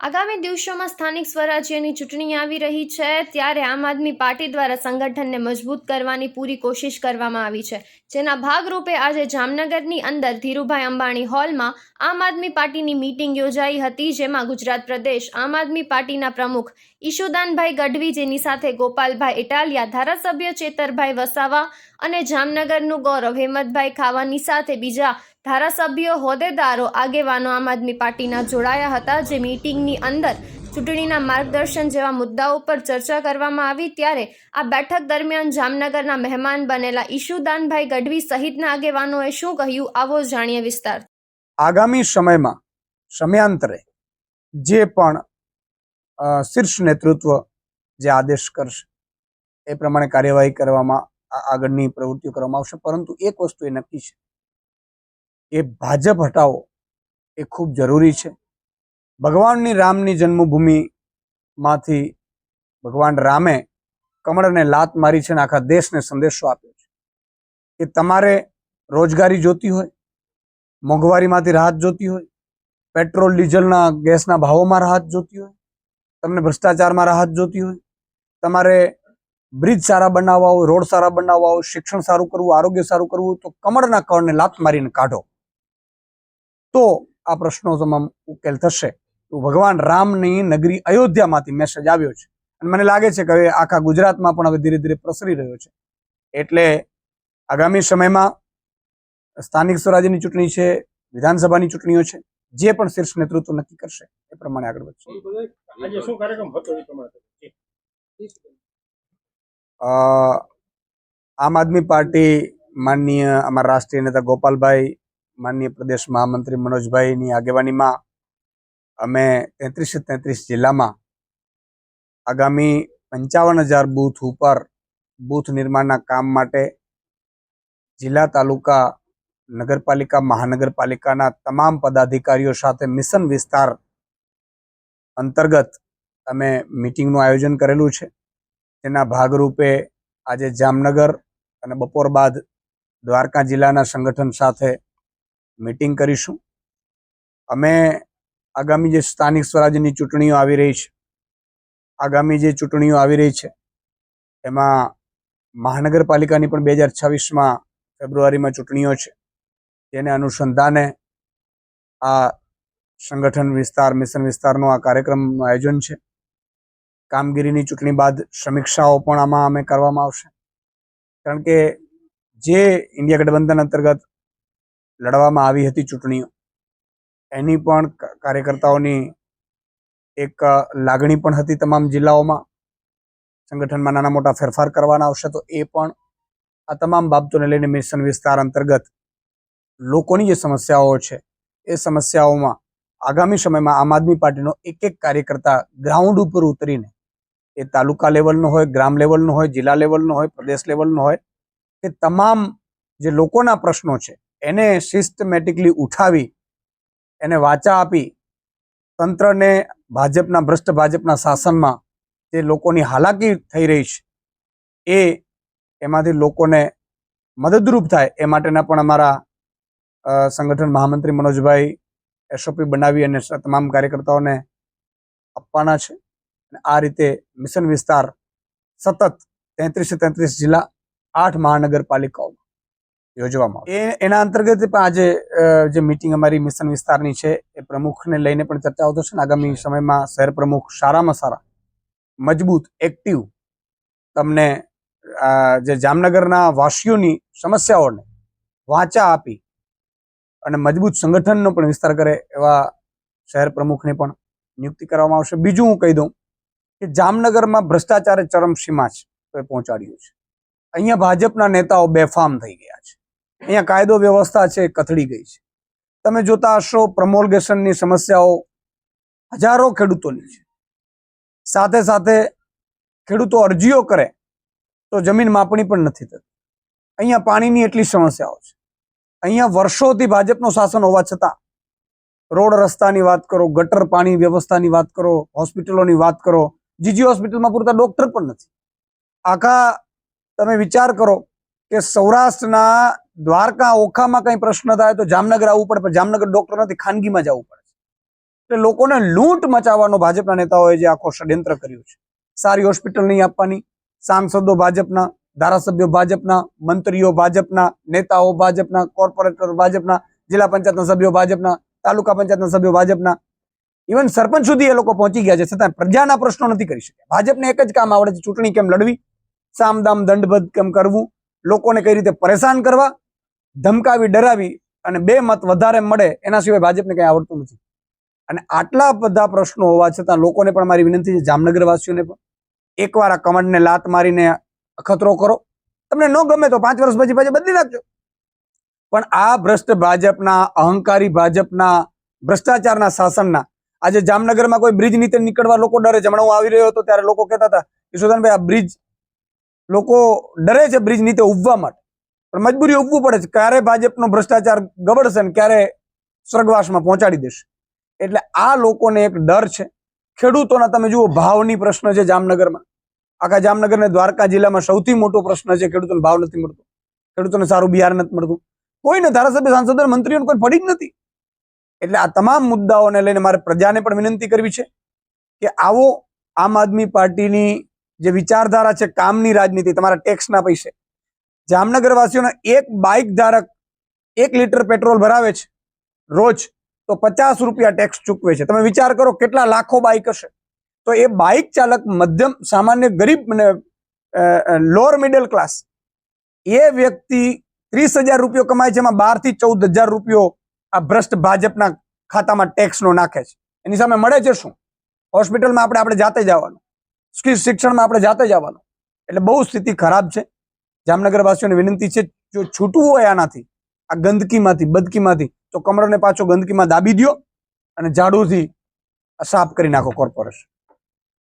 આગામી દિવસોમાં સ્થાનિક સ્વરાજ્યની ચૂંટણી આવી રહી છે, ત્યારે આમ આદમી પાર્ટી દ્વારા સંગઠનને મજબૂત કરવાની પૂરી કોશિશ કરવામાં આવી છે. જેના ભાગરૂપે આજે જામનગરની અંદર ધીરુભાઈ અંબાણી હોલમાં આમ આદમી પાર્ટીની મીટિંગ યોજાઈ હતી, જેમાં ગુજરાત પ્રદેશ આમ આદમી પાર્ટીના પ્રમુખ ઈશુદાનભાઈ ગઢવી જેની સાથે ગોપાલભાઈ ઇટાલિયા, ધારાસભ્ય ચેતરભાઈ વસાવા અને જામનગરનું ગૌરવ હેમતભાઈ ખાવાની સાથે બીજા ધારાસભ્યો હોદ્દેદારો આગેવાનો આમ આદમી પાર્ટીના જોડાયા હતા જે મીટિંગની અંદર ચૂંટણીના માર્ગદર્શન જેવા મુદ્દાઓ પર ચર્ચા કરવામાં આવી ત્યારે આ બેઠક દરમિયાન જામનગરના મહેમાન બનેલા ઈશુદાનભાઈ ગઢવી સહિતના આગેવાનોએ શું કહ્યું આવો જાણીએ વિસ્તાર. આગામી સમયમાં સમયાંતરે જે પણ શીર્ષ નેતૃત્વ જે આદેશ કરશે, એ પ્રમાણે કાર્યવાહી કરવામાં આગળની પ્રવૃત્તિઓ કરવામાં આવશે. પરંતુ એક વસ્તુ એ નક્કી છે. કે ભાજપ હટાવો એ ખૂબ જરૂરી છે. ભગવાનની રામની જન્મભૂમિમાંથી ભગવાન રામે કમળને લાત મારી છે અને આખા દેશને સંદેશો આપ્યો છે. કે તમારે રોજગારી જોતી હોય, મોંઘવારીમાંથી રાહત જોતી હોય, પેટ્રોલ, ડીઝલના ગેસના ભાવોમાં રાહત જોતી હોય, તમને ભ્રષ્ટાચારમાં રાહત જોતી હોય, તમારે બ્રિજ સારા બનાવવા હોય, રોડ સારા બનાવવા હોય, શિક્ષણ સારું કરવું આરોગ્ય સારું કરવું તો કમળના કળને લાત મારીને કાઢો. તો આ પ્રશ્નો તમામ ઉકેલ થશે. તો ભગવાન રામની નગરી અયોધ્યામાંથી મેસેજ આવ્યો છે. અને મને લાગે છે કે હવે આખા ગુજરાતમાં પણ હવે ધીરે ધીરે પ્રસરી રહ્યો છે. એટલે આગામી સમયમાં સ્થાનિક સ્વરાજ્યની ચૂંટણી છે વિધાનસભાની ચૂંટણીઓ છે જે પણ શીર્ષ નેતૃત્વ નક્કી કરશે એ પ્રમાણે આગળ વધશે. આમ આદમી પાર્ટી માનનીય અમારા રાષ્ટ્રીય નેતા ગોપાલભાઈ માનનીય પ્રદેશ મહામંત્રી મનોજભાઈની આગેવાનીમાં અમે તેત્રીસે તેત્રીસ જિલ્લામાં આગામી પંચાવન હજાર બૂથ ઉપર બૂથ નિર્માણના કામ માટે જિલ્લા તાલુકા નગરપાલિકા, મહાનગરપાલિકાના તમામ પદાધિકારીઓ સાથે મિશન વિસ્તાર અંતર્ગત અમે મિટિંગનું આયોજન કરેલું છે. તેના ભાગરૂપે આજે જામનગર અને બપોર બાદ દ્વારકા જિલ્લાના સંગઠન સાથે મિટિંગ કરીશું. અમે આગામી જે સ્થાનિક સ્વરાજ્યની ચૂંટણીઓ આવી રહી છે, આગામી જે ચૂંટણીઓ આવી રહી છે, એમાં મહાનગરપાલિકાની પણ બે હજાર છવ્વીસમાં ફેબ્રુઆરીમાં ચૂંટણીઓ છે. તેને અનુસંધાને આ સંગઠન વિસ્તાર, મિશન વિસ્તારનો આ કાર્યક્રમનું આયોજન છે. કામગીરીની ચૂંટણી બાદ સમીક્ષાઓ પણ આમાં અમે કરવામાં આવશે. કારણ કે જે ઇન્ડિયા ગઠબંધન અંતર્ગત લડવામાં આવી હતી ચૂંટણીઓ. એની પણ કાર્યકર્તાઓની એક લાગણી પણ હતી તમામ જિલ્લાઓમાં. સંગઠનમાં નાના મોટા ફેરફાર કરવાના આવશે તો એ પણ આ તમામ બાબતોને લઈને મિશન વિસ્તાર અંતર્ગત લોકોની જે સમસ્યાઓ છે, એ સમસ્યાઓમાં આગામી સમયમાં આમ આદમી પાર્ટીનો એક એક કાર્યકર્તા ગ્રાઉન્ડ ઉપર ઉતરીને, એ તાલુકા લેવલનો હોય, ગ્રામ લેવલનો હોય, જિલ્લા લેવલનો હોય, પ્રદેશ લેવલનો હોય, એ તમામ જે લોકોના પ્રશ્નો છે એને સિસ્ટમેટિકલી ઉઠાવી, એને વાચા આપી, તંત્રને ભાજપના, ભ્રષ્ટ ભાજપના શાસનમાં જે લોકોની હાલાકી થઈ રહી છે, એ એમાંથી લોકોને મદદરૂપ થાય, એ માટેના પણ અમારા સંગઠન મહામંત્રી મનોજભાઈ એસઓપી બનાવી અને તમામ કાર્યકર્તાઓને આપવાના છે. અને આ રીતે મિશન વિસ્તાર સતત તેત્રીસે તેત્રીસ જિલ્લા, આઠ મહાનગરપાલિકાઓ યોજવામાં. એ એના અંતર્ગત પણ આજે જે મિટિંગ અમારી મિશન વિસ્તારની છે એ પ્રમુખને લઈને પણ ચર્ચાઓ થશે ને આગામી સમયમાં શહેર પ્રમુખ સારામાં સારા મજબૂત એક્ટિવ તમને આ, જે જામનગરના વાસીઓની સમસ્યાઓને વાચા આપી અને મજબૂત સંગઠનનો પણ વિસ્તાર કરે એવા શહેર પ્રમુખની પણ નિયુક્તિ કરવામાં આવશે. બીજું હું કહી દઉં કે જામનગરમાં ભ્રષ્ટાચારે ચરમસીમા છે તો એ પહોંચાડ્યું છે. અહીંયા ભાજપના નેતાઓ બેફામ થઈ ગયા છે. અહીંયા કાયદો વ્યવસ્થા છે, કથળી ગઈ છે. તમે જોતા હશો પ્રમોલગેશનની સમસ્યાઓ હજારો ખેડૂતોની છે. સાથે સાથે ખેડૂતો અરજીઓ કરે તો જમીન માપણી પણ નથી થતી. અહીંયા પાણીની એટલી સમસ્યાઓ છે. અહીંયા વર્ષોથી ભાજપનું શાસન હોવા છતાં રોડ રસ્તાની વાત કરો, ગટર પાણી વ્યવસ્થાની વાત કરો, હોસ્પિટલોની વાત કરો, જીજી હોસ્પિટલમાં પૂરતા ડોક્ટર પણ નથી. આખા તમે વિચાર કરો કે સૌરાષ્ટ્રના દ્વારકા ઓખામાં કંઈ પ્રશ્ન થાય તો જામનગર આવવું પડે, પણ જામનગર ડોક્ટર નથી, ખાનગીમાં જવું પડે એટલે લોકોને લૂંટ મચાવવાનો ભાજપના નેતાઓએ જે આખો ષડયંત્ર કર્યું છે. સારી હોસ્પિટલ નહીં આપવાની, સાંસદો ભાજપના, ધારાસભ્યો ભાજપના, મંત્રીઓ ભાજપના, નેતાઓ ભાજપના, કોર્પોરેટર ભાજપના, જિલ્લા પંચાયતના સભ્યો ભાજપના, તાલુકા પંચાયતના સભ્યો ભાજપના. ઇવન સરપંચ સુધી એ લોકો પહોંચી ગયા છે, છતાં પ્રજાના પ્રશ્નો નથી કરી શક્યા. ભાજપને એક જ કામ આવડે છે, ચૂંટણી કેમ લડવી? સામદામ દંડબદ્ધ કેમ કરવું? લોકોને કઈ રીતે પરેશાન કરવા, ધમકાવી, ડરાવી અને બે મત વધારે મળે એના સિવાય ભાજપને કંઈ આવડતું નથી. અને આટલા બધા પ્રશ્નો હોવા છતાં લોકોને પણ મારી વિનંતી છે, જામનગરવાસીઓને પણ. એકવાર આ કમંડને લાત મારીને અખતરો કરો. તમને ન ગમે તો પાંચ વર્ષ પછી પાછી બદલી નાખજો. પણ આ ભ્રષ્ટ ભાજપના, અહંકારી ભાજપના, ભ્રષ્ટાચારના શાસનના, આજે જામનગરમાં કોઈ બ્રિજ નીચે નીકળવા લોકો ડરે છે. હમણાં હું આવી રહ્યો હતો ત્યારે લોકો કહેતા હતા યશોદાનભાઈ આ બ્રિજ લોકો ડરે છે બ્રિજ નીચે ઉભવા માટે. પણ મજબૂરી ઉભવું પડે છે. ક્યારે ભાજપનો ભ્રષ્ટાચાર ગબડશે ને ક્યારે સ્વર્ગવાસમાં પહોંચાડી દેશે. એટલે આ લોકોને એક ડર છે. ખેડૂતોના તમે જુઓ, ભાવની પ્રશ્ન છે જામનગરમાં. આખા જામનગર ને દ્વારકા જિલ્લામાં સૌથી મોટો પ્રશ્ન છે ખેડૂતોને ભાવ નથી મળતો. ખેડૂતોને સારું બિહાર નથી મળતું. કોઈને ધારાસભ્ય સાંસદો મંત્રીઓને કોઈ પડી જ નથી. એટલે આ તમામ મુદ્દાઓને લઈને મારે પ્રજાને પણ વિનંતી કરવી છે કે આવો આમ આદમી પાર્ટીની જે વિચારધારા છે કામની રાજનીતિ, તમારા ટેક્સના પૈસે. જામનગર વાસીઓનો એક બાઇક ધારક એક લીટર પેટ્રોલ ભરાવે છે રોજ, તો પચાસ રૂપિયા ટેક્સ ચૂકવે છે. તમે વિચાર કરો કેટલા લાખો બાઇક હશે. તો એ બાઇક ચાલક મધ્યમ, સામાન્ય, ગરીબ અને લોઅર મિડલ ક્લાસ એ વ્યક્તિ ત્રીસ હજાર રૂપિયો કમાય છે એમાં બારથી ચૌદ હજાર રૂપિયો આ ભ્રષ્ટ ભાજપના ખાતામાં ટેક્સનો નાખે છે. એની સામે મળે છે શું? હોસ્પિટલમાં આપણે આપણે જાતે જવાનું શિક્ષણમાં આપણે જાતે જ આવવાનું. એટલે બહુ સ્થિતિ ખરાબ છે. જામનગરવાસીઓને વિનંતી છે, જો છૂટવું હોય આનાથી, આ ગંદકીમાંથી, બદકીમાંથી, તો કમળને પાછો ગંદકીમાં દાબી દ્યો અને ઝાડુથી સાફ કરી નાખો કોર્પોરેશન.